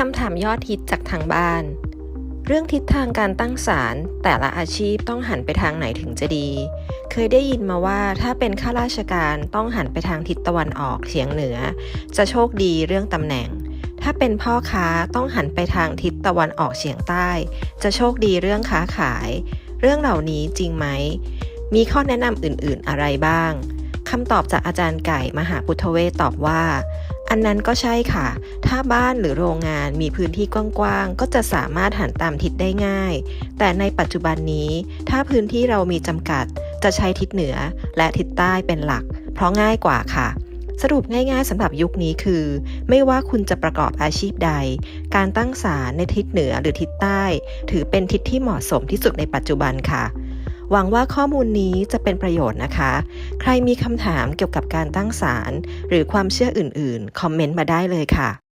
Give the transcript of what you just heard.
คำถามยอดฮิตจากทางบ้าน เรื่องทิศทางการตั้งศาลแต่ละอาชีพต้องหันไปทางไหนถึงจะดี เคยได้ยินมาว่าถ้าเป็นข้าราชการต้องหันไปทางทิศตะวันออกเฉียงเหนือ จะโชคดีเรื่องตำแหน่ง ถ้าเป็นพ่อค้าต้องหันไปทางทิศตะวันออกเฉียงใต้ จะโชคดีเรื่องค้าขาย เรื่องเหล่านี้จริงไหม มีข้อแนะนำอื่นๆอะไรบ้างคำตอบจากอาจารย์ไก่มหาพุทธเวตอบว่า อันนั้นก็ใช่ค่ะ ถ้าบ้านหรือโรงงานมีพื้นที่กว้างๆ ก็จะสามารถหันตามทิศได้ง่าย แต่ในปัจจุบันนี้ ถ้าพื้นที่เรามีจำกัด จะใช้ทิศเหนือและทิศใต้เป็นหลัก เพราะง่ายกว่าค่ะสรุปง่ายๆสำหรับยุคนี้คือ ไม่ว่าคุณจะประกอบอาชีพใด การตั้งศาลในทิศเหนือหรือทิศใต้ ถือเป็นทิศที่เหมาะสมที่สุดในปัจจุบันค่ะ หวังว่าข้อมูลนี้จะเป็นประโยชน์นะคะ ใครมีคำถามเกี่ยวกับการตั้งศาลหรือความเชื่ออื่นๆ คอมเมนต์มาได้เลยค่ะ